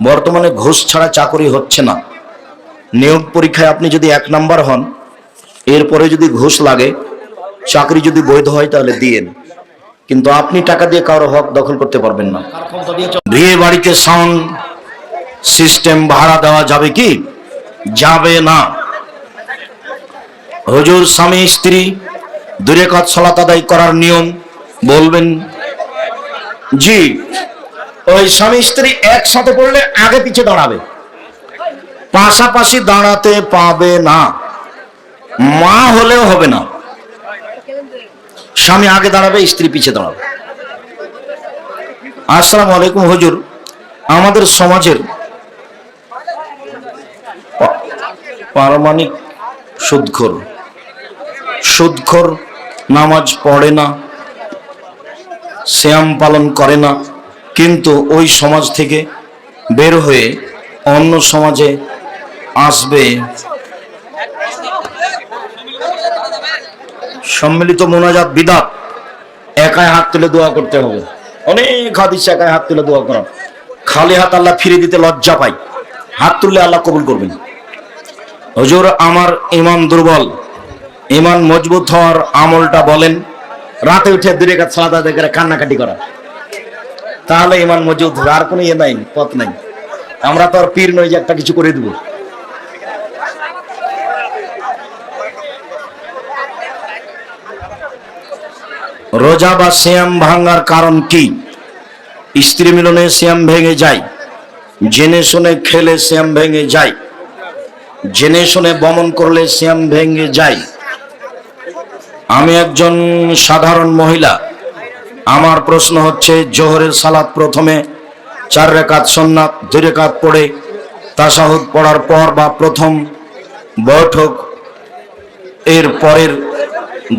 বর্তমানে ঘুষ ছাড়া চাকরি হচ্ছে না। নিয়োগ পরীক্ষায় আপনি যদি এক নাম্বার হন, এরপরে যদি ঘুষ লাগে, চাকরি যদি বৈধ হয় তাহলে দিয়েন কিন্তু আপনি টাকা দিয়ে কারও হক দখল করতে পারবেন না। বিয়ে বাড়িতে সাউন্ড সিস্টেম ভাড়া দেওয়া যাবে কি? যাবে না। হুজুর স্বামী, স্ত্রী দূরে কাজ সলাত আদায় করার নিয়ম বলবেন? জি ওই স্বামী স্ত্রী একসাথে পড়লে আগে পিছে দাঁড়াবে। পাশাপাশি দাঁড়াতে পাবে না। মা হলেও হবে না। স্বামী আগে দাঁড়াবে, স্ত্রী পিছে দাঁড়াবে। আসসালাম আলাইকুম হুজুর। আমাদের সমাজের পারমাণিক সুদখোর। সুদখোর নামাজ পড়ে না, শ্যাম পালন করে না। কিন্তু ওই সমাজ থেকে বের হয়ে অন্য সমাজে আসবে। সম্মিলিত মোনাজাত বিদাত। একাই হাত তুলে দোয়া করতে হবে। অনেক হাদিস একাই হাত তুলে দোয়া করা। খালি হাত আল্লাহ ফিরে দিতে লজ্জা পাই হাত তুললে আল্লাহ কবুল করবেন। হজুর, আমার ইমান দুর্বল। ইমান মজবুত হওয়ার আমলটা বলেন। রাতে উঠে দূরে কাজ সালাদা দেখে কান্নাকাটি করা। তাহলে ইমান হবে আর কোনো ইয়ে নাই, পথ নাই। আমরা তো আর পীর নই যে একটা কিছু করে দেবো। রোজা বা শ্যাম ভাঙার কারণ কি? স্ত্রী মিলনে শ্যাম ভেঙে যায়, জেনে শুনে খেলে শ্যাম ভেঙে যায়, জেনে শুনে বমন করলে শ্যাম ভেঙে যায়। আমি একজন সাধারণ মহিলা আমার প্রশ্ন হচ্ছে, জোহরের সালাত প্রথমে চার রেখাত সন্ন্যাত দুই রেখাত পড়ে তাসাহুদ পড়ার পর বা প্রথম বৈঠক, এর পরের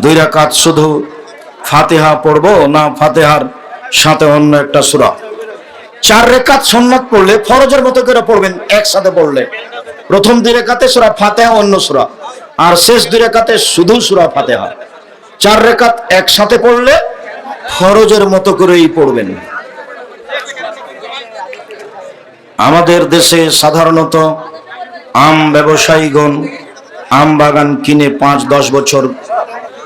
দুই রাকাত শুধু ফাতেহা পড়ব না ফাতেহার সাথে অন্য একটা সূরা? চার রেখাত সন্ন্যাত পড়লে ফরজের মতো করে পড়বেন, একসাথে পড়লে। প্রথম দুই রেখাতে সূরা ফাতেহা, অন্য সূরা। আর শেষ দুই রেখাতে শুধু সুরা ফাতেহা। চার রেখাত একসাথে পড়লে ফরজের মতো করেই পড়বেন। আমাদের দেশে সাধারণত আম ব্যবসায়ীগণ আম বাগান কিনে পাঁচ, দশ বছর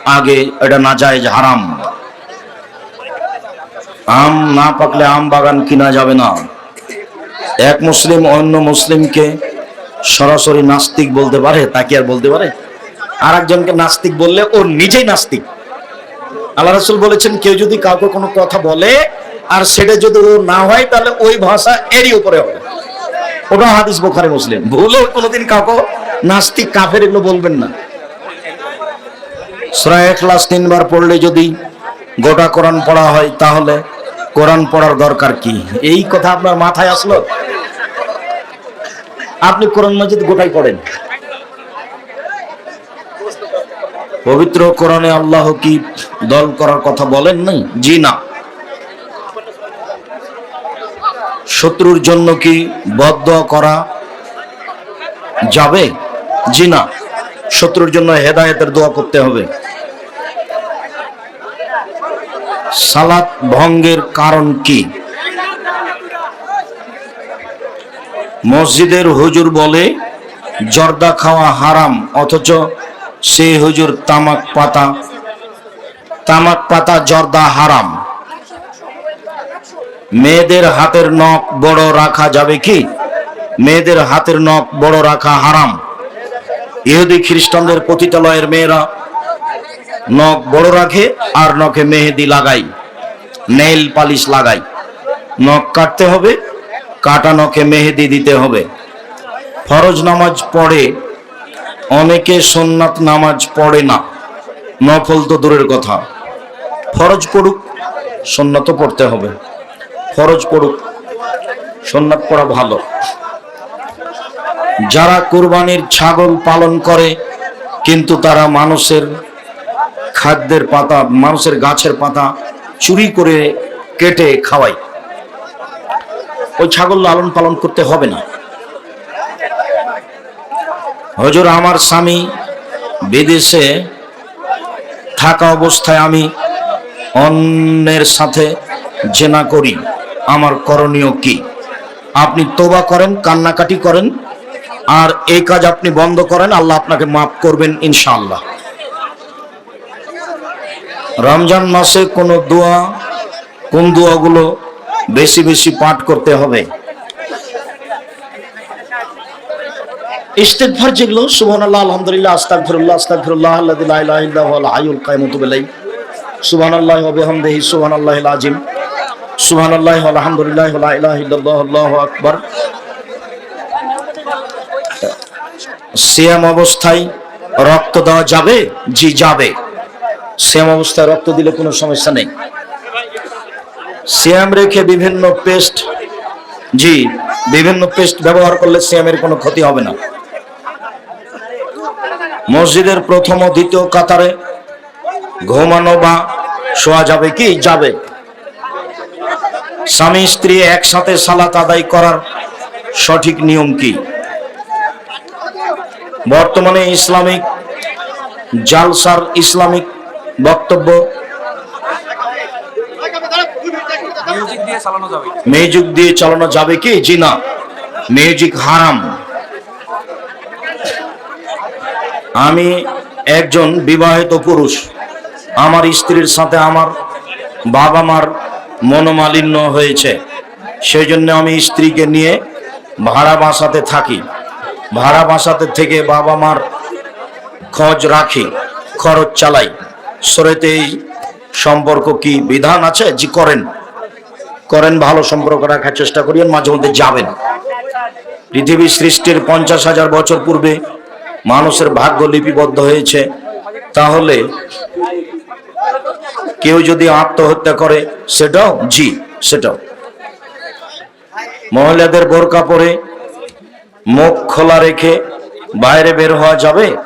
আগে এটা না যায় হারাম। আম না পাকলে আম বাগান কিনা যাবে না। এক মুসলিম অন্য মুসলিমকে সরাসরি নাস্তিক বলতে পারে? তাকে আর বলতে পারে? আর একজনকে নাস্তিক বললে ও নিজেই নাস্তিক। আল্লাহ রসুল বলেছেন, কেউ যদি কাউকে কোনো কথা বলে আর সেটা যদি ও না হয়, তাহলে ওই ভাষা এরই উপরে হবে। ওটা হাদিস বোখারে, মুসলিম। ভুলেও কোনোদিন কাউকে নাস্তিক, কাফের এগুলো বলবেন না। সুরা ক্লাস তিনবার পড়লে যদি গোটা কোরআন পড়া হয়, তাহলে কোরআন পড়ার দরকার কি? এই কথা আপনার মাথায় আসলো? আপনি কোরআন মসজিদ গোটাই পড়েন। পবিত্র কোরআনে আল্লাহ কি দল করার কথা বলেন নাই? জি না। শত্রুর জন্য কি বদ্ধ করা যাবে? জি না। শত্রুর জন্য হেদায়েতের দোয়া করতে হবে। সালাত ভঙ্গের কারণ কি? মসজিদের হুজুর বলে, জর্দা খাওয়া হারাম, অথচ সে হুজুর তামাক পাতা তামাক পাতা জর্দা হারাম। মেয়েদের হাতের নখ বড় রাখা যাবে কি? মেয়েদের হাতের নখ বড় রাখা হারাম। ইহুদি খ্রিস্টানদের পতিতালয়ের মেয়েরা নখ বড় রাখে আর নখে মেহেদি লাগাই নেইল পালিশ লাগাই নখ কাটতে হবে, কাটা নখে মেহেদি দিতে হবে। ফরজ নামাজ পড়ে অনেকে সোননাথ নামাজ পড়ে না। নফল তো দূরের কথা। ফরজ পড়ুক সোননাথ পড়তে হবে। ফরজ পড়ুক, সোননাথ পড়া ভালো। যারা কোরবানির ছাগল পালন করে, কিন্তু তারা মানুষের খাদ্যের পাতা, মানুষের গাছের পাতা চুরি করে কেটে খাওয়ায়। ওই ছাগল লালন পালন করতে হবে না। হজুর, আমার স্বামী বিদেশে থাকা অবস্থায় আমি অন্যের সাথে জেনা করি। আমার করণীয় কি? আপনি তোবা করেন, কান্নাকাটি করেন, আর এই কাজ আপনি বন্ধ করেন, আল্লাহ আপনাকে মাফ করবেন ইনশাআল্লাহ। রমজান মাসে কোনো দোয়া, কোন দোয়াগুলো বেশি বেশি পাঠ করতে হবে? ইস্তেগফার যেগুলো, সুবহানাল্লাহ, আলহামদুলিল্লাহ, আস্তাগফিরুল্লাহ আস্তাগফিরুল্লাহ, আল্লাযী লা ইলাহা ইল্লা হুয়াল হাইয়ুল কাইয়ুম বিলাই সুবহানাল্লাহি ওয়া বিহামদিহি, সুবহানাল্লাহিল আযীম, সুবহানাল্লাহি ওয়া আলহামদুলিল্লাহি ওয়া লা ইলাহা ইল্লাল্লাহু, আল্লাহু আকবার। সিয়াম অবস্থায় রক্ত দেওয়া যাবে? জি, যাবে। সিয়াম অবস্থায় রক্ত দিলে কোনো সমস্যা নেই। সিয়াম রেখে বিভিন্ন পেস্ট, জি, বিভিন্ন পেস্ট ব্যবহার করলে সিয়ামের কোনো ক্ষতি হবে না। মসজিদের প্রথম ও দ্বিতীয় কাতারে ঘুমানো বা শোয়া যাবে কি? যাবে। স্বামী স্ত্রী একসাথে সালাত আদায় করার সঠিক নিয়ম কি? বর্তমানে ইসলামিক জালসার ইসলামিক বক্তব্য মিউজিক দিয়ে চালানো যাবে। দিয়ে চালানো যাবে কি? জি না। মিউজিক হারাম। আমি একজন বিবাহিত পুরুষ। আমার স্ত্রীর সাথে আমার বাবা মার মনোমালিন্য হয়েছে। সেই জন্য আমি স্ত্রীকে নিয়ে ভাড়া বাসাতে থাকি। ভাড়া বাসাতে থেকে বাবা মার খোঁজ রাখি, খরচ চালাই। সরেতে এই সম্পর্ক কি বিধান আছে? যে করেন। করেন, ভালো সম্পর্ক রাখার চেষ্টা করিয়েন, মাঝে মধ্যে যাবেন। পৃথিবী সৃষ্টির পঞ্চাশ হাজার বছর পূর্বে মানুষের ভাগ্য লিপিবদ্ধ হয়েছে, তাহলে কেউ যদি আত্মহত্যা করে, সেটাও জি, সেটাও। মহিলাদের বোরকা পরে মুখ খোলা রেখে বাইরে বের হওয়া যাবে?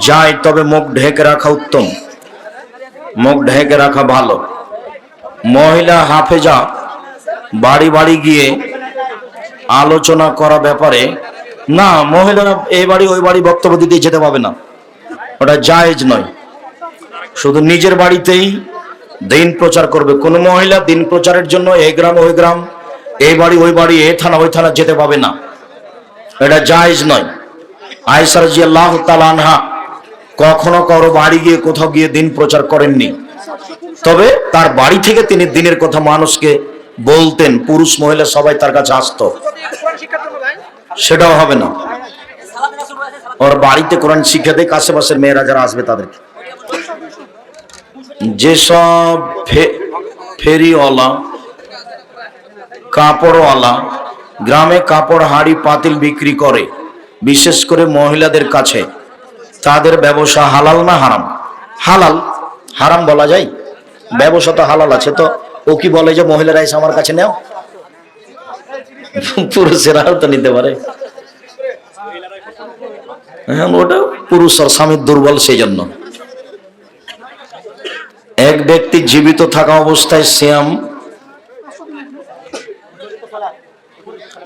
যায় তবে মুখ ঢেকে রাখা উত্তম। মুখ ঢেকে রাখা ভালো। মহিলা হাফেজা বাড়ি বাড়ি গিয়ে আলোচনা করা ব্যাপারে না, মহিলারা এই বাড়ি, ওই বাড়ি বক্তব্য দিতে যেতে পাবে না। ওটা জায়েজ নয়। শুধু নিজের বাড়িতেই দিন প্রচার করবে। কোন মহিলা দিন প্রচারের জন্য এই গ্রাম, ওই গ্রাম, এই বাড়ি, ওই বাড়ি, এ থানা, ওই থানা যেতে পাবে না। এটা জায়েজ নয়। আয়সার জি আল্লাহ আনহা কখনো কারও বাড়ি গিয়ে কোথাও গিয়ে দিন প্রচার করেননি। তবে তার বাড়ি থেকে তিনি দিনের কথা মানুষকে বলতেন, পুরুষ মহিলা সবাই তার কাছে আসতো। সেটাও হবে না। ওর বাড়িতে কোরআন শিক্ষা দেখ আশেপাশের মেয়েরা যারা আসবে তাদেরকে। যেসব ফেরিওয়ালা, কাপড়ওয়ালা, গ্রামে কাপড়, হাঁড়ি, পাতিল বিক্রি করে, বিশেষ করে মহিলাদের কাছে, তাদের ব্যবসা হালাল না হারাম? হালাল, হারাম বলা যায়? ব্যবসা তো হালাল আছে, তো ও কি বলে যে মহিলারা এসে আমার কাছে নেও? পুরুষেরাও তো নিতে পারে। হ্যাঁ ওটা পুরুষ আর স্বামীর দুর্বল সেই জন্য এক ব্যক্তি জীবিত থাকা অবস্থায় শ্যাম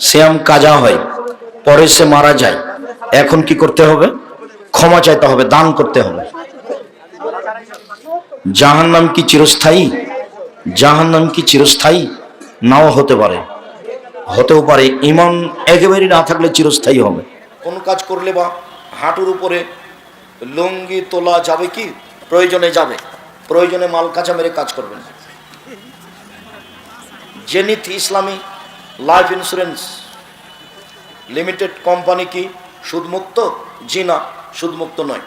শ্যাম কাজা হয়, পরে সে মারা যায়। এখন কি করতে হবে? ক্ষমা চাইতে হবে, দান করতে হবে। জাহান নাম কি চিরস্থায়ী? জাহান নাম কি চিরস্থায়ী? নাও হতে পারে। হতেও পারে, ইমান একেবারেই না থাকলে চিরস্থায়ী হবে। কোন কাজ করলে বা হাঁটুর উপরে লুঙ্গি তোলা যাবে কি? প্রয়োজনে যাবে। প্রয়োজনে মাল কাঁচা মেরে কাজ করবেন। জেনিথ ইসলামী লাইফ ইন্স্যুরেন্স লিমিটেড কোম্পানি কি সুদমুক্ত? জি না, সুদমুক্ত নয়।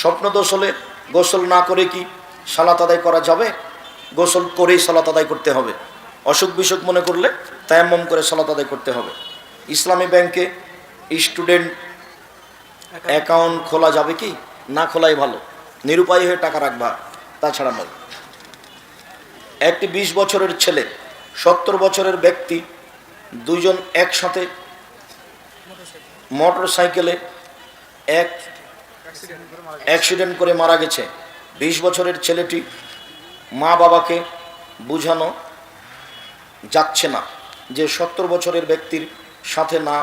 স্বপ্নদোষ হলে গোসল না করে কি সালাত আদায় করা যাবে? গোসল করেই সালাত আদায় করতে হবে। অসুখ বিসুখ মনে করলে তায়াম্মম করে সালাত আদায় করতে হবে। ইসলামী ব্যাংকে স্টুডেন্ট অ্যাকাউন্ট খোলা যাবে কি? না খোলাই ভালো। নিরুপায় হয়ে টাকা রাখবা তাছাড়া নয়। একটি বিশ বছরের ছেলে সত্তর বছরের ব্যক্তি দুজন একসাথে মোটর সাইকেলে এক অ্যাক্সিডেন্ট করে মারা গেছে। বিশ বছরের ছেলেটি মা বাবাকে বুঝানো যাচ্ছে না। যে সত্তর বছরের ব্যক্তির সাথে না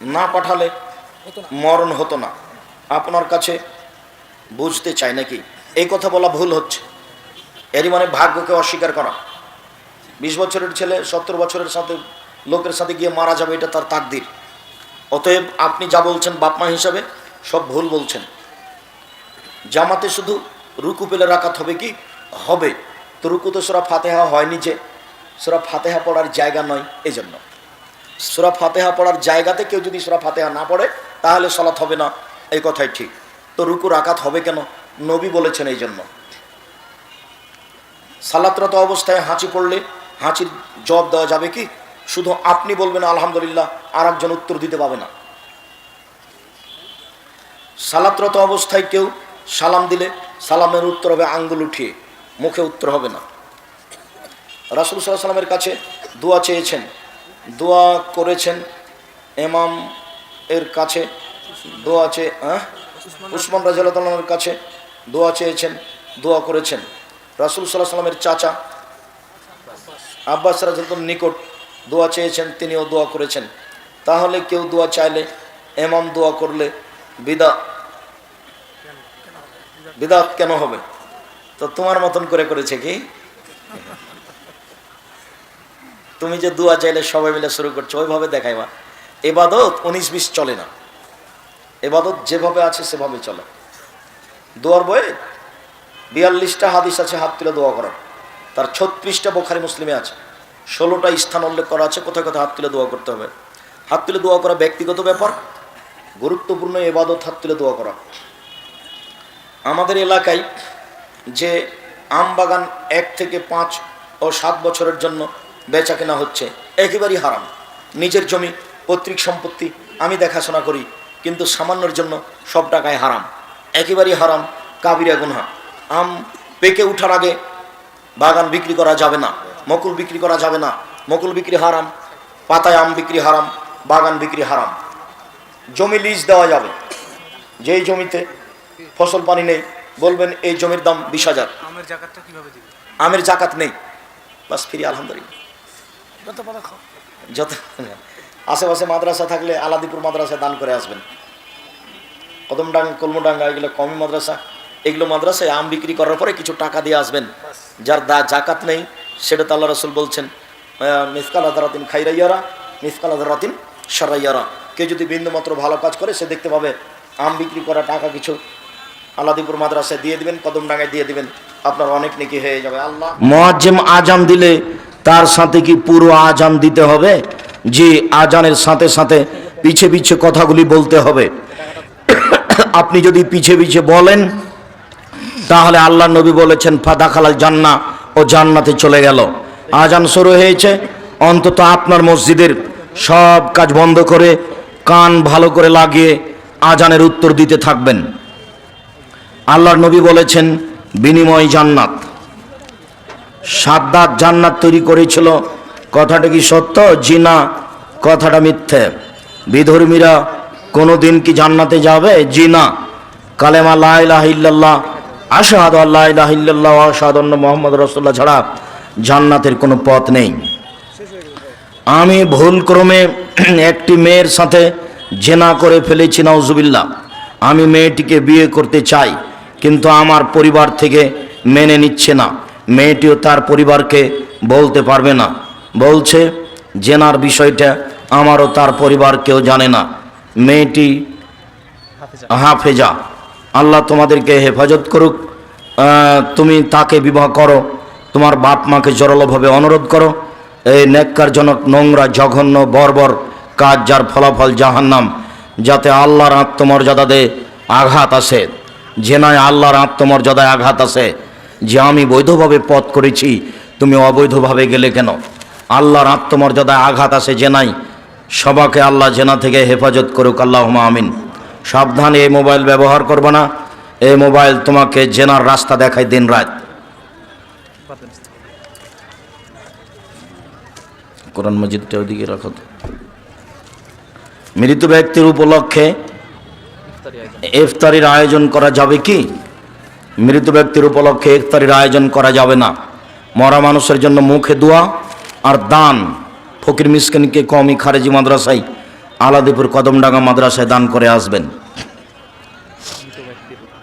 না পাঠালে মরণ হতো না। আপনার কাছে বুঝতে চাই নাকি? এই কথা বলা ভুল হচ্ছে। এরই মানে ভাগ্যকে অস্বীকার করা। বিশ বছরের ছেলে সত্তর বছরের সাথে লোকের সাথে গিয়ে মারা যাবে, এটা তার তাকদির। অতএব আপনি যা বলছেন বাপমা হিসাবে সব ভুল বলছেন। জামাতে শুধু রুকু পেলে রাকাত হবে কি? হবে। তো রুকু তো সুরা ফাতেহা হয়নি যে সুরা ফাতেহা পড়ার জায়গা নয় এই জন্য সুরা ফাতেহা পড়ার জায়গাতে কেউ যদি সুরা ফাতেহা না পড়ে, তাহলে সলাৎ হবে না। এই কথাই ঠিক। তো রুকু, রাকাত হবে কেন? নবী বলেছেন এই জন্য। সালাতরত অবস্থায় হাঁচি পড়লে হাঁচির জবাব দেওয়া যাবে কি? শুধু আপনি বলবেন, আলহামদুলিল্লাহ আর একজন উত্তর দিতে পাবে না। সালাতরত অবস্থায় কেউ সালাম দিলে, সালামের উত্তর হবে আঙ্গুল উঠিয়ে, মুখে উত্তর হবে না। রাসুল সাল্লাহ সাল্লামের কাছে দোয়া চেয়েছেন। দোয়া করেছেন এমাম এর কাছে। দোয়া চেয়ে হ্যাঁ উসমান রাজিয়ালের কাছে দোয়া চেয়েছেন, দোয়া করেছেন। রাসুল সাল্লাহ সাল্লামের চাচা আব্বাস রাজুল নিকট দোয়া চেয়েছেন, তিনিও দোয়া করেছেন। তাহলে কেউ দোয়া চাইলে এমাম দোয়া করলে বিদা, বিদাত কেন হবে? তো তোমার মতন করে করেছে কি? তুমি যে দোয়া চাইলে সবাই মিলে শুরু করছ, ওইভাবে দেখাই মা। এবাদত উনিশ বিশ চলে না। এবাদত যেভাবে আছে, সেভাবে চলে। দোয়ার বইয়ে বিয়াল্লিশটা হাদিস আছে, হাত তুলে দোয়া করার তার ছত্রিশটা বোখারি মুসলিমে আছে। ষোলোটা স্থান উল্লেখ করা আছে, কোথায় কোথায় হাত তুলে দোয়া করতে হবে। হাত তুলে দোয়া করা ব্যক্তিগত ব্যাপার, গুরুত্বপূর্ণ এবাদত হাত তুলে দোয়া করা। আমাদের এলাকায় যে আম বাগান এক থেকে পাঁচ ও সাত বছরের জন্য বেচা কেনা হচ্ছে। একেবারেই হারাম। নিজের জমি পৈতৃক সম্পত্তি আমি দেখাশোনা করি কিন্তু সামান্যর জন্য সব টাকায় হারাম। একেবারেই হারাম কাবিরা গুনহা। আম পেকে ওঠার আগে বাগান বিক্রি করা যাবে না মকুল বিক্রি করা যাবে না মকুল বিক্রি হারাম পাতায় আম বিক্রি হারাম বাগান বিক্রি হারাম। জমি লিজ দেওয়া যাবে। যেই জমিতে ফসল পানি নেই বলবেন এই জমির দাম বিশ হাজার। আমের জাকাতটা কীভাবে দিবে? আমের জাকাত নেই। বাস ফিরি আলহামদুলিল্লাহ। যত আশেপাশে মাদ্রাসা থাকলে আলাদিপুর মাদ্রাসা দান করে আসবেন। কদমডাঙ্গা কলমডাঙ্গা এগুলো কমি মাদ্রাসা। এগুলো মাদ্রাসায় আম বিক্রি করার পরে কিছু টাকা দিয়ে আসবেন। যার দা জাকাত নেই সেটা তো আল্লাহ রসুল বলছেন মিসকাল আদারাতিন খাইরাইয়ারা মিসকাল আদারাতিন সারাইয়ারা কেউ যদি বিন্দুমাত্র ভালো কাজ করে সে দেখতে পাবে আম বিক্রি করা টাকা কিছু আলাদিপুর মাদ্রাসায় দিয়ে দিবেন কদমডাঙ্গায় দিয়ে দিবেন। আপনার অনেক নেকি হয়ে যাবে আল্লাহ। মোয়াজ্জেম আজান দিলে তার সাথে কি পুরো আজান দিতে হবে? যে আজানের সাথে সাথে পিছে পিছে কথাগুলি বলতে হবে। আপনি যদি পিছে পিছে বলেন, তাহলে আল্লাহ নবী বলেছেন ফাদা খালাল জান্না ও জান্নাতে চলে গেল। আজান শুরু হয়েছে, অন্তত আপনার মসজিদের সব কাজ বন্ধ করে, কান ভালো করে লাগিয়ে আজানের উত্তর দিতে থাকবেন। আল্লাহর নবী বলেছেন, বিনিময় জান্নাত। সাদ্দাত জান্নাত তৈরি করেছিল। কথাটা কি সত্য? জি না, কথাটা মিথ্যে। বিধর্মীরা কোনো দিন কি জান্নাতে যাবে? জি না। কালেমা লাহ ইল্লাল্লাহ, আশাহাদ আল্লাহ ইল্লাল্লাহ আশাহাদ মোহাম্মদ রসুল্লাহ ছাড়া জান্নাতের কোনো পথ নেই। আমি ভুল ক্রমে একটি মেয়ের সাথে জেনা করে ফেলেছি, নাউজুবিল্লাহ। আমি মেয়েটিকে বিয়ে করতে চাই, কিন্তু আমার পরিবার থেকে মেনে নিচ্ছে না। মেয়েটিও তার পরিবারকে বলতে পারবে না। বলছে, জেনার বিষয়টা আমারও তার পরিবার কেউ জানে না। মেয়েটি হাফেজা। আল্লাহ তোমাদেরকে হেফাজত করুক। তুমি তাকে বিবাহ করো। তোমার বাপ মাকে জরলভাবে অনুরোধ করো। এই নেককারজনক নোংরা, জঘন্য, বর্বর কাজ যার ফলাফল জাহান্নাম, যাতে আল্লাহর আত্মমর্যাদাতে আঘাত আসে। জেনায় আল্লাহর আত্মমর্যাদায় আঘাত আসে। যে আমি বৈধভাবে পথ করেছি, তুমি অবৈধভাবে গেলে কেন? আল্লাহর আত্মমর্যাদায় আঘাত আসে জেনাই সবাকে আল্লাহ জেনা থেকে হেফাজত করুক আল্লাহ আমিন। সাবধানে এই মোবাইল ব্যবহার করবে না, এই মোবাইল তোমাকে জেনার রাস্তা দেখায় দিন রাত। কোরআন মজিদটা ওদিকে রাখো। মৃত ব্যক্তির উপলক্ষে ইফতারির আয়োজন করা যাবে কি? মৃত ব্যক্তির উপলক্ষে ইফতারির আয়োজন করা যাবে না। মরা মানুষের জন্য মুখে দোয়া আর দান। ফকির মিসকিনকে কমি খারেজি মাদ্রাসায়, আলাদিপুর কদমডাঙ্গা মাদ্রাসায় দান করে আসবেন।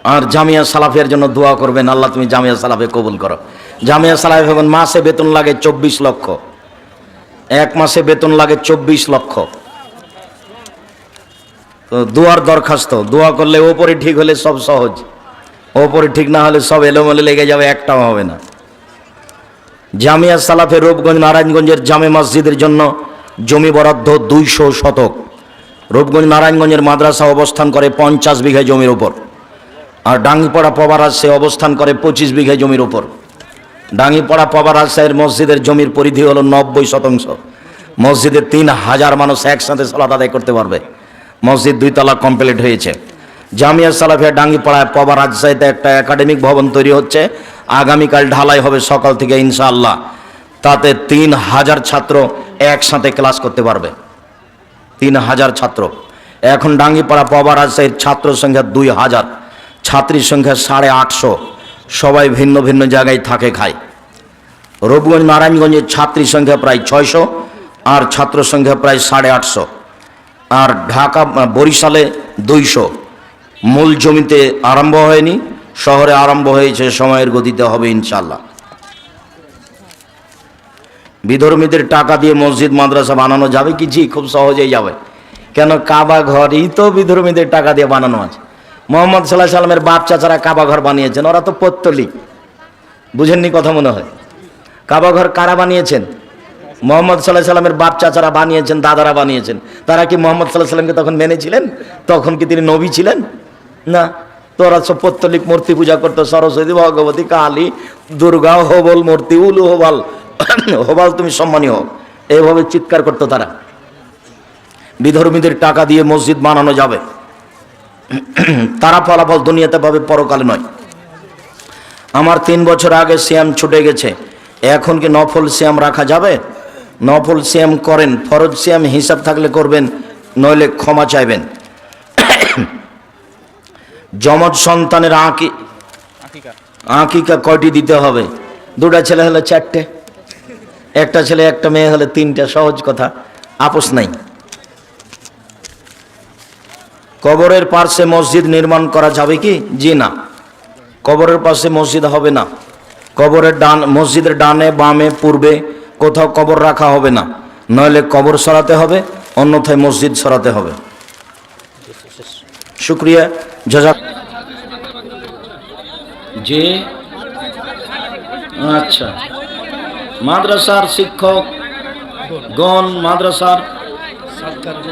আর জামিয়া সালাফের জন্য দোয়া করবেন। আল্লাহ তুমি জামিয়া সালাফে কবুল করো। জামিয়া সালাফে এখন মাসে বেতন লাগে চব্বিশ লক্ষ। এক মাসে বেতন লাগে চব্বিশ লক্ষ। তো দোয়ার দরখাস্ত। দোয়া করলে ওপরে ঠিক হলে সব সহজ। ওপরে ঠিক না হলে সব এলোমেলো লেগে যাবে, একটাও হবে না। জামিয়া সালাফের রূপগঞ্জ, নারায়ণগঞ্জের জামে মসজিদের জন্য জমি বরাদ্দ দুইশো শতক। রূপগঞ্জ, নারায়ণগঞ্জের মাদ্রাসা অবস্থান করে পঞ্চাশ বিঘা জমির ওপর আর ডাঙ্গিপাড়া পবারাজ সে অবস্থান করে পঁচিশ বিঘা জমির ওপর ডাঙ্গিপাড়া পবারাজ সাহের মসজিদের জমির পরিধি হলো নব্বই শতাংশ। মসজিদে তিন হাজার মানুষ একসাথে সালাত আদায় করতে পারবে। মসজিদ দুই তলা কমপ্লিট হয়েছে। জামিয়া সালাফিয়া ডাঙ্গিপাড়ায় পবা রাজশাহীতে একটা একাডেমিক ভবন তৈরি হচ্ছে। আগামীকাল ঢালাই হবে সকাল থেকে ইনশাআল্লাহ। তাতে তিন হাজার ছাত্র একসাথে ক্লাস করতে পারবে। তিন হাজার ছাত্র। এখন ডাঙ্গিপাড়া পবা রাজশাহীর ছাত্র সংখ্যা দুই হাজার। ছাত্রীর সংখ্যা সাড়ে আটশো। সবাই ভিন্ন ভিন্ন জায়গায় থাকে খায়। রূপগঞ্জ নারায়ণগঞ্জের ছাত্রী সংখ্যা প্রায় ছয়শো আর ছাত্র সংখ্যা প্রায় সাড়ে আটশো। আর ঢাকা, বরিশালে দুইশো। মূল জমিতে আরম্ভ হয়নি, শহরে আরম্ভ হয়েছে, সময়ের গতিতে হবে ইনশাল্লাহ বিধর্মীদের টাকা দিয়ে মসজিদ, মাদ্রাসা বানানো যাবে কি? জি, খুব সহজেই যাবে। কেন কাবা ঘরই তো বিধর্মীদের টাকা দিয়ে বানানো আছে। মোহাম্মদ সাল্লাহ সাল্লামের বাপ চাচারা কাবা ঘর বানিয়েছেন, ওরা তো পত্তলিক বুঝেননি কথা মনে হয়? কাবা ঘর কারা বানিয়েছেন? মোহাম্মদ সাল্লাহ সাল্লামের বাপ চাচারা বানিয়েছেন, দাদারা বানিয়েছেন। তারা কি মোহাম্মদ সাল্লাহ সাল্লামকে তখন মেনেছিলেন? তখন কি তিনি নবী ছিলেন? না, তোরা সব পত্তলিক মূর্তি পূজা করতো, সরস্বতী ভগবতী, কালী, দুর্গা, হবল মূর্তি, উলু হবাল হবাল তুমি সম্মানী হোক এইভাবে চিৎকার করতো তারা। বিধর্মীদের টাকা দিয়ে মসজিদ বানানো যাবে। তারা ফলাফল দুনিয়াতে পাবে, পরকালে নয়। আমার তিন বছর আগে শ্যাম ছুটে গেছে। এখন কি নফল শ্যাম রাখা যাবে? নফল শ্যাম করেন, ফরজ শ্যাম হিসাব থাকলে করবেন, নইলে ক্ষমা চাইবেন। যমজ সন্তানের আঁকি আঁকিকা। কয়টি দিতে হবে? দুটা ছেলে হলে চারটে। একটা ছেলে একটা মেয়ে হলে তিনটা। সহজ কথা। আপোষ নাই। কবরের পার্শ্বে মসজিদ নির্মাণ করা যাবে কি? জি না। কবরের পাশে মসজিদ হবে না। কবরের ডান মসজিদের ডানে বামে পূর্বে কোথাও কবর রাখা হবে না। নইলে কবর সরাতে হবে অন্যথায় মসজিদ সরাতে হবে। শুক্রিয়া। জি আচ্ছা। মাদ্রাসার শিক্ষক গণ মাদ্রাসার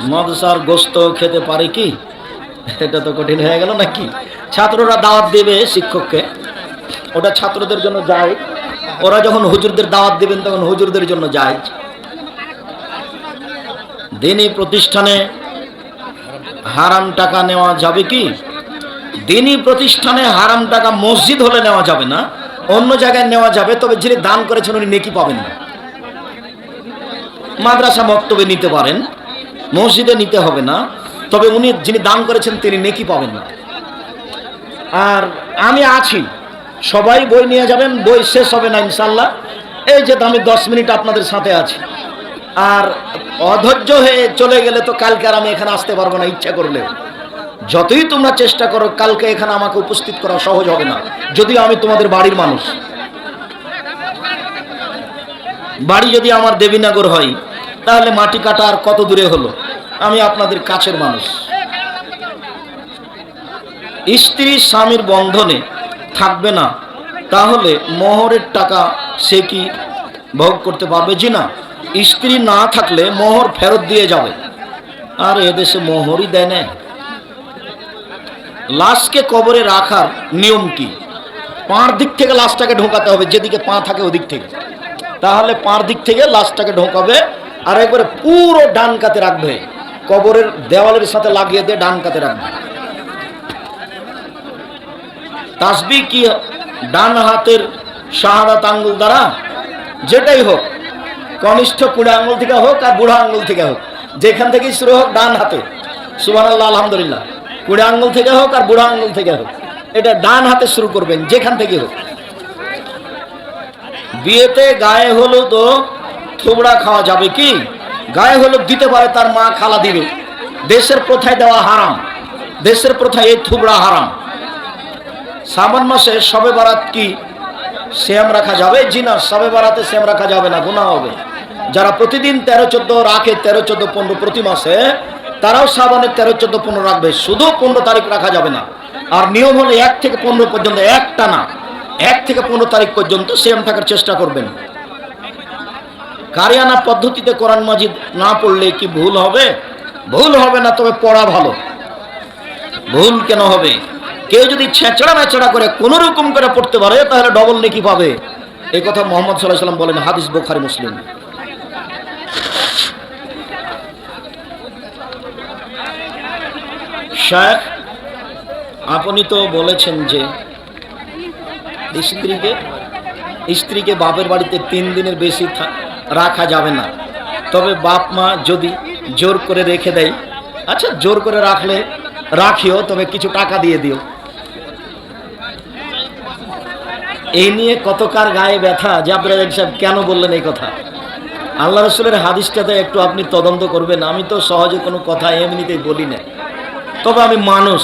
মাদ্রাসার গোস্ত খেতে পারে কি? এটা তো কঠিন হয়ে গেল নাকি? ছাত্ররা দাওয়াত দেবে শিক্ষককে। ওটা ছাত্রদের জন্য যায়। ওরা যখন হুজুরদের দাওয়াত দেবেন, তখন হুজুরদের জন্য যায়। দিনই প্রতিষ্ঠানে হারাম টাকা নেওয়া যাবে কি? দিনই প্রতিষ্ঠানে হারাম টাকা মসজিদ হলে নেওয়া যাবে না, অন্য জায়গায় নেওয়া যাবে, তবে যিনি দান করেছেন উনি নেকি পাবেন না। মাদ্রাসা মক্তবে নিতে পারেন, মসজিদে নিতে হবে না, তবে উনি যিনি দান করেছেন তিনি নেকি পাবেন না। আর আমি আছি, সবাই বই নিয়ে যাবেন, বই শেষ হবে না ইনশাল্লাহ এই যে আমি দশ মিনিট আপনাদের সাথে আছি। আর অধৈর্য হয়ে চলে গেলে তো কালকে আর আমি এখানে আসতে পারব না ইচ্ছা করলে। যতই তোমরা চেষ্টা করো, কালকে এখানে আমাকে উপস্থিত করা সহজ হবে না। যদিও আমি তোমাদের বাড়ির মানুষ। বাড়ি যদি আমার দেবীনগর হয়, তাহলে মাটি কাটা আর কত দূরে হলো? আমি আপনাদের কাছের মানুষ। স্ত্রী স্বামীর বন্ধনে থাকবে না, তাহলে মোহরের টাকা সে কি ভোগ করতে পারবে? জি না, স্ত্রী না থাকলে মোহর ফেরত দিয়ে যাবে। আর এদেশে মোহরই দেয় না। লাশকে কবরে রাখার নিয়ম কি? পাঁর দিক থেকে লাশটাকে ঢোকাতে হবে, যেদিকে পা থাকে ওদিক থেকে। তাহলে পাঁর দিক থেকে লাশটাকে ঢোকাবে আর একবারে পুরো ডান কাতে রাখবে। কবরের দেওয়ালের সাথে লাগিয়ে দিয়ে ডান কাতে রাখবে। তাসবি কি ডান হাতের শাহাদাত আঙ্গুল দ্বারা? যেটাই হোক, কনিষ্ঠ কুড়া আঙ্গুল থেকে হোক আর বুড়া আঙ্গুল থেকে হোক, যেখান থেকেই শুরু হোক ডান হাতে। আল্লাহ আলহামদুলিল্লাহ। কুড়া আঙ্গুল থেকে হোক আর বুড়া আঙ্গুল থেকে হোক। এটা ডান হাতে শুরু করবেন, যেখান থেকে হোক। বিয়েতে গায়ে হলুদ ও থুবড়া খাওয়া যাবে কি? গায়ে হলুদ দিতে পারে, তার মা খালা দিবে। দেশের প্রথায় দেওয়া হারাম। দেশের প্রথায় এই থুবড়া হারাম। শ্রাবণ মাসে সবে বারাত কি? শ্যাম রাখা যাবে? জি না সবে বারাতে শ্যাম রাখা যাবে না গুণা হবে। যারা প্রতিদিন তেরো চোদ্দ রাখে, তেরো চোদ্দ পনেরো প্রতি মাসে তারাও শ্রাবণের তেরো, চোদ্দ, পনেরো রাখবে। শুধু পনেরো তারিখ রাখা যাবে না। আর নিয়ম হলে এক থেকে পনেরো পর্যন্ত একটা না। এক থেকে পনেরো তারিখ পর্যন্ত সেম থাকার চেষ্টা করবেন। কারিয়ানা পদ্ধতিতে কোরআন মাজিদ না পড়লে কি ভুল হবে? ভুল হবে না, তবে পড়া ভালো। ভুল কেন হবে? কেউ যদি ছেঁচড়া মেচড়া করে কোন রকম করে পড়তে পারে, তাহলে ডবল নেকি পাবে। এই কথা মোহাম্মদ সাল্লাহ সাল্লাম বলেন, হাদিস বোখারি, মুসলিম। শেখ আপনি তো বলেছেন যে স্ত্রীকে স্ত্রীকে বাপের বাড়িতে তিন দিনের বেশি রাখা যাবে না। তবে বাপ মা যদি জোর করে রেখে দেয় আচ্ছা জোর করে রাখলে, রাখিও, তবে কিছু টাকা দিয়ে দিও। এই নিয়ে কতকার গায়ে ব্যথা যে আপনারা সাহেব কেন বললেন এই কথা? আল্লাহ রসুলের হাদিসটাতে একটু আপনি তদন্ত করবেন, আমি তো সহজে কোনো কথা এমনিতেই বলি না। তবে আমি মানুষ।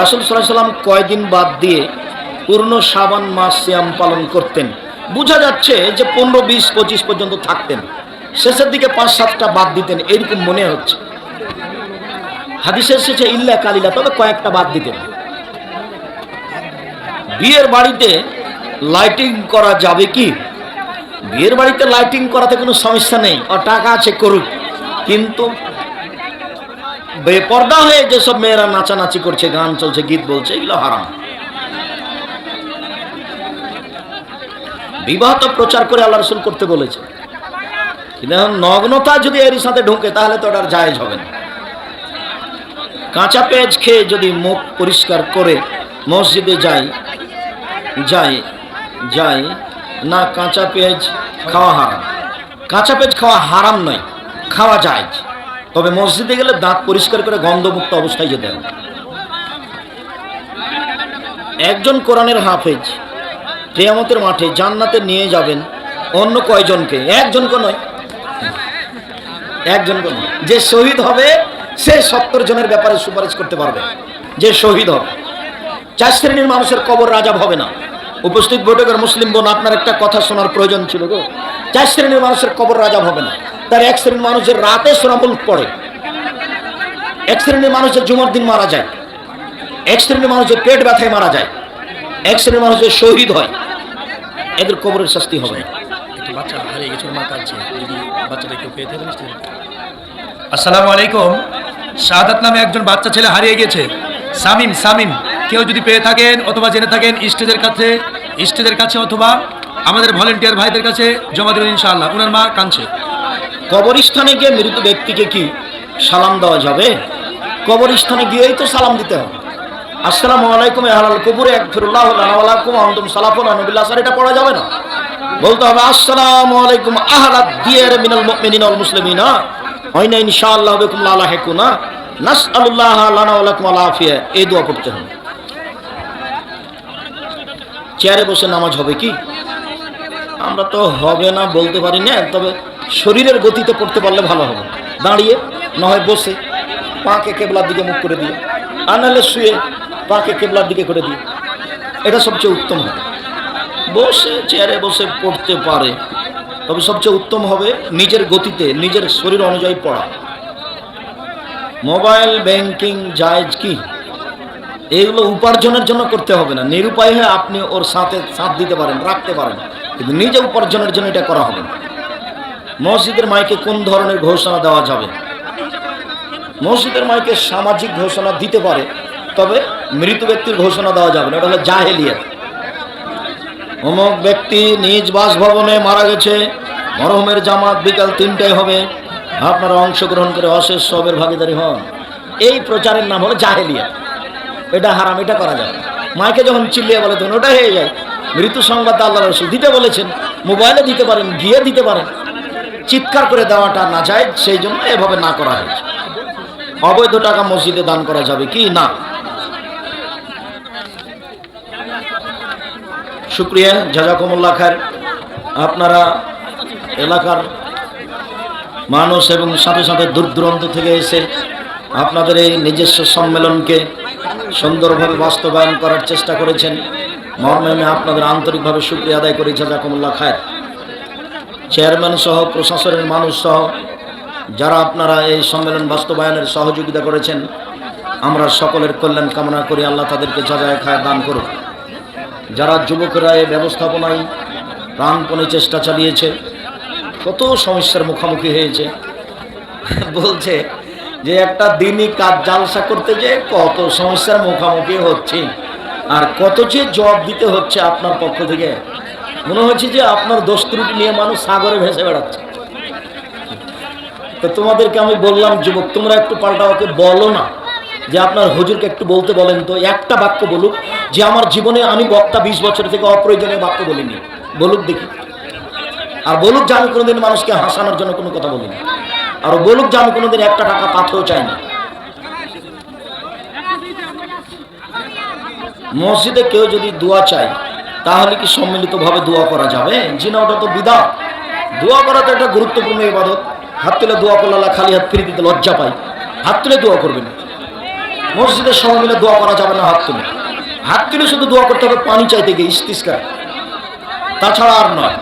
রাসুল সাল্লাহ সাল্লাম কয়দিন বাদ দিয়ে পূর্ণ সাবান মাস শ্যাম পালন করতেন। বোঝা যাচ্ছে যে পনেরো, বিশ, পঁচিশ পর্যন্ত থাকতেন। শেষের দিকে পাঁচ, সাতটা বাদ দিতেন, এরকম মনে হচ্ছে। হাদিসের শেষে ইল্লা কালিলা তবে কয়েকটা বাদ দিতেন। বিয়ের বাড়িতে লাইটিং করা যাবে কি? বিয়ের বাড়িতে লাইটিং করাতে কোনো সমস্যা নেই আর টাকা আছে করুক। কিন্তু বেপর্দা হয়ে যেসব মেয়েরা নাচানাচি করছে, গান চলছে, গীত বলছে, এগুলো হারাম। বিবাহ তো প্রচার করে আল্লাহ রসুল করতে বলেছে। কিন্তু নগ্নতা যদি এর সাথে ঢুকে, তাহলে তো ওটার জায়েজ হবে না। কাঁচা পেঁয়াজ খেয়ে যদি মুখ পরিষ্কার করে, মসজিদে যাই যাই যাই, না কাঁচা পেঁয়াজ খাওয়া হারাম। কাঁচা পেঁয়াজ খাওয়া হারাম নয়, খাওয়া যায় তবে মসজিদে গেলে দাঁত পরিষ্কার করে গন্ধমুক্ত অবস্থায় যেতে হবে। একজন কোরআনের হাফেজ কেয়ামতের মাঠে জান্নাতে নিয়ে যাবেন অন্য কয়জনকে? একজনকে নয়। একজনকে নয়। যে শহীদ হবে, সে সত্তর জনের ব্যাপারে সুপারিশ করতে পারবে। যে শহীদ হবে, চার শ্রেণির মানুষের কবর রাজাব হবে না। উপস্থিত বৈঠকের মুসলিম বোন, আপনার একটা কথা শোনার প্রয়োজন ছিল গো। চার শ্রেণির মানুষের কবর রাজাব হবে না। তার এক শ্রেণির মানুষের রাতে সোনামুল পড়ে এক শ্রেণির মানুষের জুমার দিন মারা যায়, এক শ্রেণির মানুষের পেট ব্যথায় মারা যায়, এক শ্রেণির মানুষের শহীদ হয়, এদের কবরের শাস্তি হবে। আসসালামু আলাইকুম। শাহাদাত নামে একজন বাচ্চা ছেলে হারিয়ে গেছে। সামিম সামিম, কেউ যদি পেয়ে থাকেন অথবা জেনে থাকেন স্টেজের কাছে স্টেজের কাছে অথবা আমাদের ভলেন্টিয়ার ভাইদের কাছে জমা দেবেন ইনশাআল্লাহ। ওনার মা কাঁদছে। কবরস্থানে গিয়ে মৃত ব্যক্তিকে কি সালাম দেওয়া যাবে? কবরস্থানে গিয়েই তো সালাম দিতে হবে। আসসালামু আলাইকুম আহলাল কুবুরে একফিরুল্লাহ আলাইকুম আহমদুম সালাফুল নবিল্লাহ স্যার, এটা পড়া যাবে না? বলতে হবে, আসসালামু আলাইকুম, আহলাদ দিয়ার মিনাল মুমিনিন ওয়াল মুসলিমিনা। হয়না ইনশাআল্লাহ বিকুম লা লাহিকুনা নাসআলুল্লাহ লানা ওয়া লাকুম আল আফিয়া। এই দোয়া পড়তে হবে। চেয়ারে বসে নামাজ হবে কি? আমরা তো হবে না, বলতে পারি না, তবে শরীরের গতিতে পড়তে পারলে ভালো হবে। দাঁড়িয়ে না হয় বসে, পাকে কেবলার দিকে মুখ করে দিয়ে। আর নাহলে শুয়ে পাকে কেবলার দিকে করে দিয়ে। এটা সবচেয়ে উত্তম হবে। বসে, চেয়ারে বসে পড়তে পারে। তবে সবচেয়ে উত্তম হবে নিজের গতিতে, নিজের শরীর অনুযায়ী পড়া। মোবাইল ব্যাংকিং জায়জ কি? এগুলো উপার্জনের জন্য করতে হবে না। নিরুপায় হয়ে আপনি ওর সাথে সাথ দিতে পারেন, রাখতে পারেন। কিন্তু নিজে উপার্জনের জন্য এটা করা হবে না। মসজিদের মাইকে কোন ধরনের ঘোষণা দেওয়া যাবে? মসজিদের মাইকে সামাজিক ঘোষণা দিতে পারে, তবে মৃত ব্যক্তির ঘোষণা দেওয়া যাবে না, এটা হলো জাহেলিয়া অমুক ব্যক্তি নিজ বাসভবনে মারা গেছে, মরহমের জামাত বিকাল তিনটায় হবে, আপনারা অংশগ্রহণ করে অশেষ সবের ভাগিদারি হন। এই প্রচারের নাম হলো জাহেলিয়া এটা হারাম, এটা করা যাবে মাইকে যখন চিল্লিয়ে বলে তখন ওটা হয়ে যায়। মৃত্যু সংবাদ আল্লাহ রসুল দিতে বলেছেন, মোবাইলে দিতে পারেন, গিয়ে দিতে পারেন। চিৎকার করে দেওয়াটা না যায় সেই জন্য এভাবে না করা হয়েছে। অবৈধ টাকা মসজিদে দান করা যাবে কি? না। শুক্রিয়া, জাজাকুমুল্লাহ খার আপনারা এলাকার মানুষ এবং সাথে সাথে দূর দূরান্ত থেকে এসে আপনাদের এই নিজস্ব সম্মেলনকে সুন্দরভাবে বাস্তবায়ন করার চেষ্টা করেছেন। মর্মে আপনাদের আন্তরিকভাবে শুক্রিয়া আদায় করি, জাজাকুমুল্লাহ খায়ের। চেয়ারম্যান সহ, প্রশাসনের মানুষ সহ, যারা আপনারা এই সম্মেলন বাস্তবায়নের সহযোগিতা করেছেন, আমরা সকলের কল্যাণ কামনা করি, আল্লাহ তাদেরকে যাজায় খায় দান করুক। যারা যুবকেরা এই ব্যবস্থাপনায় প্রাণপণে চেষ্টা চালিয়েছে, কত সমস্যার মুখোমুখি হয়েছে। বলছে যে একটা দিনই কাজ জালসা করতে যে কত সমস্যার মুখোমুখি হচ্ছে, আর কত যে জবাব দিতে হচ্ছে আপনার পক্ষ থেকে মনে হচ্ছে যে আপনার দোষ ত্রুটি নিয়ে মানুষ সাগরে ভেসে বেড়াচ্ছে। তো তোমাদেরকে আমি বললাম, যুবক, তোমরা একটু পাল্টা ওকে বলো না যে আপনার হুজুরকে একটু বলতে বলেন তো, একটা বাক্য বলুক যে আমার জীবনে আমি বক্তা বিশ বছর থেকে অপ্রয়োজনীয় বাক্য বলিনি। বলুক দেখি। আর বলুক যে আমি কোনোদিন মানুষকে হাসানোর জন্য কোনো কথা বলিনি। আর বলুক যে আমি কোনোদিন একটা টাকা পাথেও চাই না মসজিদে কেউ যদি দোয়া চায় তাহলে কি সম্মিলিতভাবে দোয়া করা যাবে? জি না, ওটা তো বিদা দোয়া করা তো একটা গুরুত্বপূর্ণ ইবাদত। হাত তুলে দোয়া করলে খালি হাত ফিরে দিতে লজ্জা পাই হাত তুলে দোয়া করবেন। মসজিদের সবাই মিলে দোয়া করা যাবে না হাত তুলে। হাত তুলে শুধু দোয়া করতে হবে, পানি চাইতে গিয়ে, ইস্তিস্কার। তাছাড়া আর নয়।